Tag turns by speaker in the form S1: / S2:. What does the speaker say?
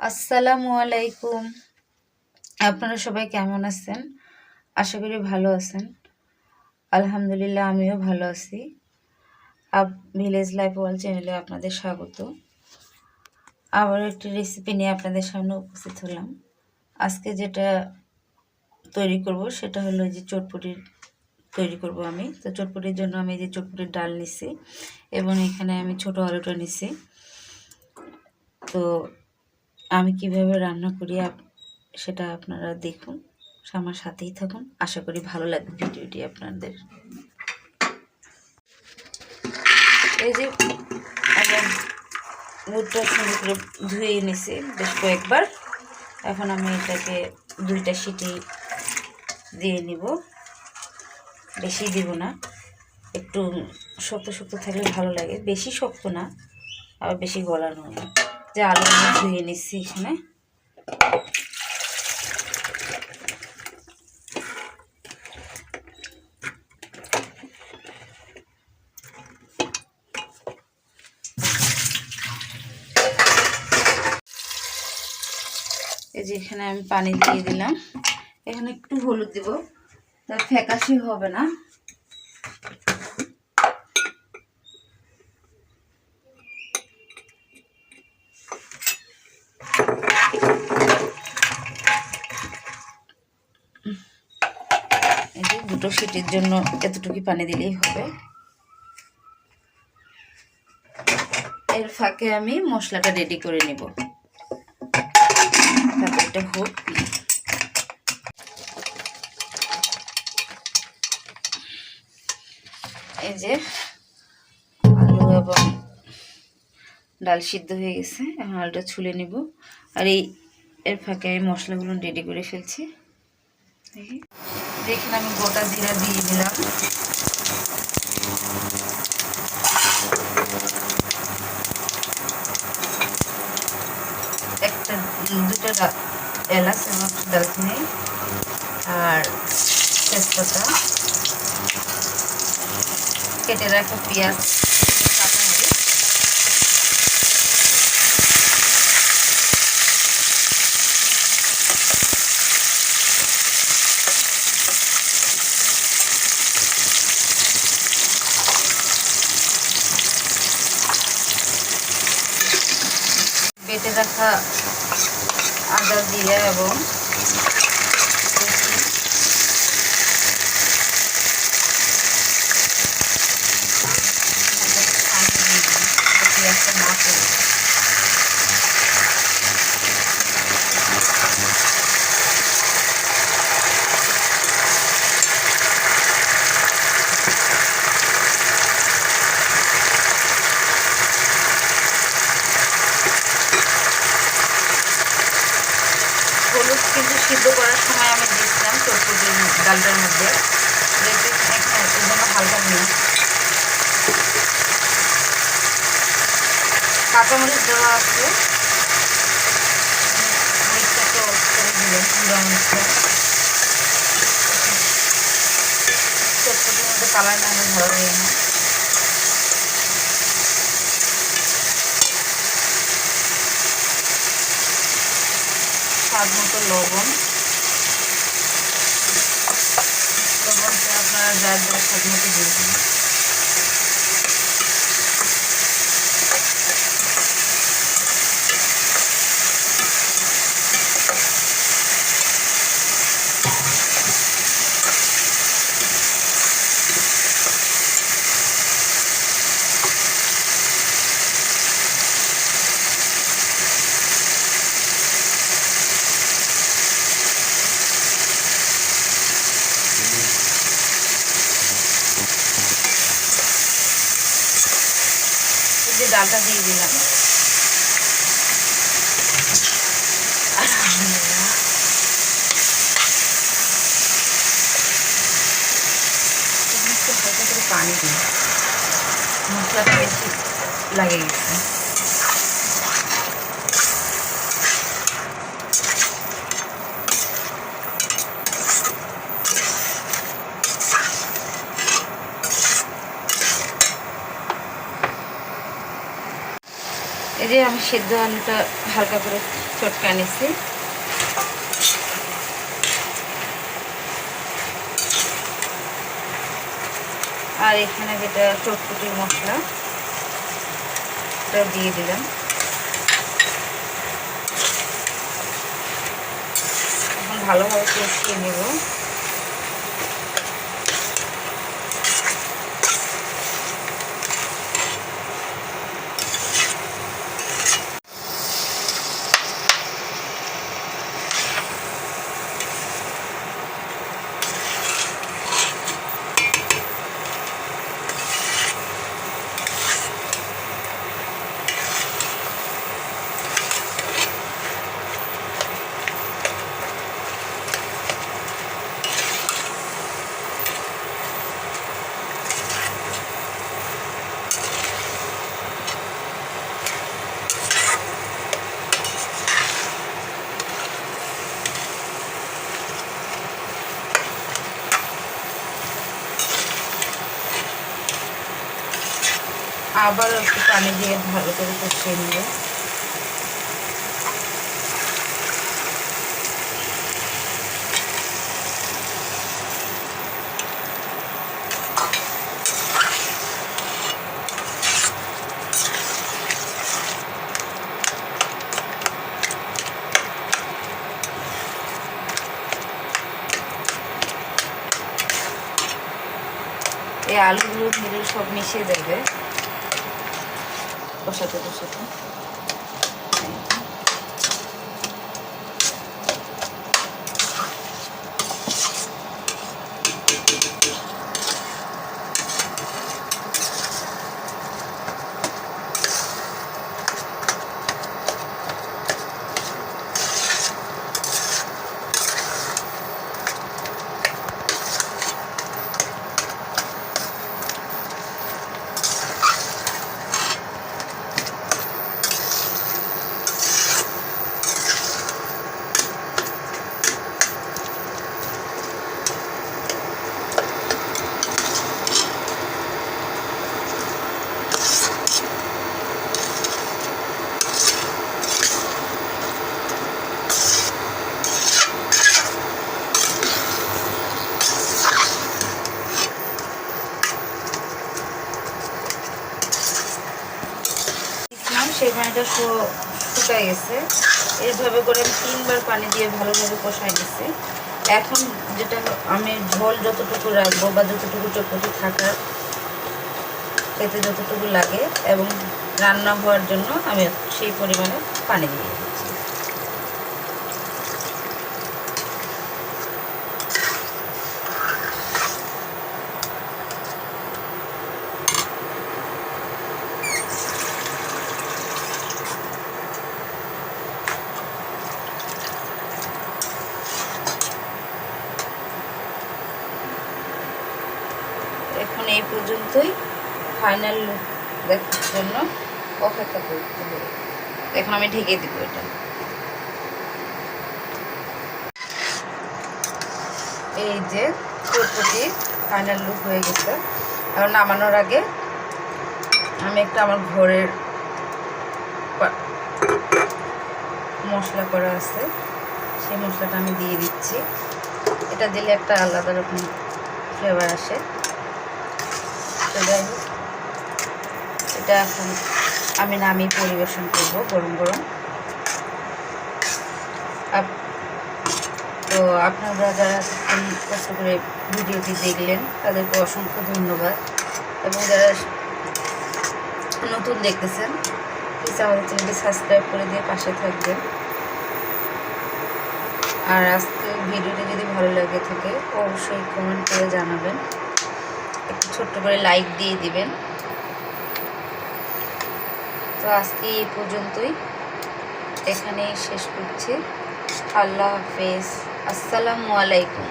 S1: আসসালামু আলাইকুম। আপনারা সবাই কেমন আছেন? আশা করি ভালো আছেন। আলহামদুলিল্লাহ, আমিও ভালো আছি। আপ ভিলেজ লাইফ ওয়ার্ল্ড চ্যানেলে আপনাদের স্বাগত। আবার একটি রেসিপি নিয়ে আপনাদের সামনে উপস্থিত হলাম। আজকে যেটা তৈরি করব, সেটা হলো যে চটপটির তৈরি করব আমি। তো চটপটির জন্য আমি যে চটপটির ডাল নিছি এবং এখানে আমি ছোট আলুটা নিছি। তো আমি কীভাবে রান্না করি সেটা আপনারা দেখুন, আমার সাথেই থাকুন। আশা করি ভালো লাগবে ভিডিওটি আপনাদের। এই যে আমার মুখটা সুন্দর করে ধুয়ে এনেছি বেশ কয়েকবার। এখন আমি এটাকে দুইটা সিটি দিয়ে নিব। বেশি দিব না। একটু শক্ত শক্ত থাকলে ভালো লাগে। বেশি শক্ত না, আবার বেশি গলানো না। যে আলু ধুয়ে নিচ্ছি এখানে। এই যে এখানে আমি পানি দিয়ে দিলাম। এখানে একটু হলুদ দিব, তা ফ্যাকাশি হবে না এই যে দুটো সিটির জন্য এতটুকু পানি দিলেই হবে। এর ফাঁকে আমি মশলাটা রেডি করে নিব। তারপর এটা হোক। এই যে আলু এবং ডাল সিদ্ধ হয়ে গেছে, এখন আলুটা ছুলে নিব। আর এই, এর ফাঁকে আমি মশলাগুলো রেডি করে ফেলছি। দেখেন আমি গোটা জিরা দিয়ে দিলাম। একটা দুটো এলাচ এবং দারচিনি আর তেজপাতা। কেটে রাখা পেঁয়াজ কাঁচামরিচ বেটে রাখা আদা জিরা এবং রসুন পানি দিয়ে দিন পেঁয়াজটা না করে হলুদ কিন্তু সিদ্ধ করার সময় আমি দিয়েছিলাম চটপটির ডালটার মধ্যে হালকা কাঁচামরিচ দেওয়া আছে মধ্যে ভালো লাগে না স্বাদ মতো লবণ। লবণটা আপনারা যার যার ডালটা দিয়ে দিলাম। একটু হালকা করে পানি দিই মশলাটা বেশি লাগে গেছে। যে আমি সেদ্ধ আলুটা হালকা করে চটকা নিছি আর এখানে যেটা চটপুটির মশলা এটা দিয়ে দিলাম। এখন ভালোভাবে কষিয়ে নেব। আবার একটু পানি দিয়ে ভালো করে কষিয়ে নেব। এই আলুগুলো ধীরে সব মিশিয়ে যাবে Pásate, pásate. পানিটা শুকায় গেছে। এইভাবে করে আমি তিনবার পানি দিয়ে ভালোভাবে কষাই নিছি। এখন যেটা আমি ঝোল যতটুকু রাখব বা যতটুকু চোখটি থাকার এতে যতটুকু লাগে এবং রান্না হওয়ার জন্য আমি সেই পরিমাণে পানি দিয়ে দিচ্ছি এখন এই পর্যন্তই ফাইনাল লুক দেখার জন্য অপেক্ষা করতে হবে। এখন আমি ঢেকে দিব এটা। এই যে চটপটি ফাইনাল লুক হয়ে গেছে। এখন নামানোর আগে আমি একটা আমার ঘরের মশলা করা আছে, সেই মশলাটা আমি দিয়ে দিচ্ছি। এটা দিলে একটা আলাদা রকম ফ্লেভার আসে। যাই এটা এখন আমি নামিয়ে পরিবেশন করব গরম গরম। তো আপনারা যারা কষ্ট করে ভিডিওটি দেখলেন, তাদেরকে অসংখ্য ধন্যবাদ। এবং যারা নতুন দেখতেছেন প্লিজ আমাদের চ্যানেলটি সাবস্ক্রাইব করে দিয়ে পাশে থাকবেন। আর আজকে ভিডিওটি যদি ভালো লাগে থাকে, অবশ্যই কমেন্ট করে জানাবেন। ছোট্ট করে লাইক দিয়ে দিবেন। তো আজকে এই পর্যন্তই। এখানেই শেষ করছি। আল্লাহ হাফেজ। আসসালামু আলাইকুম।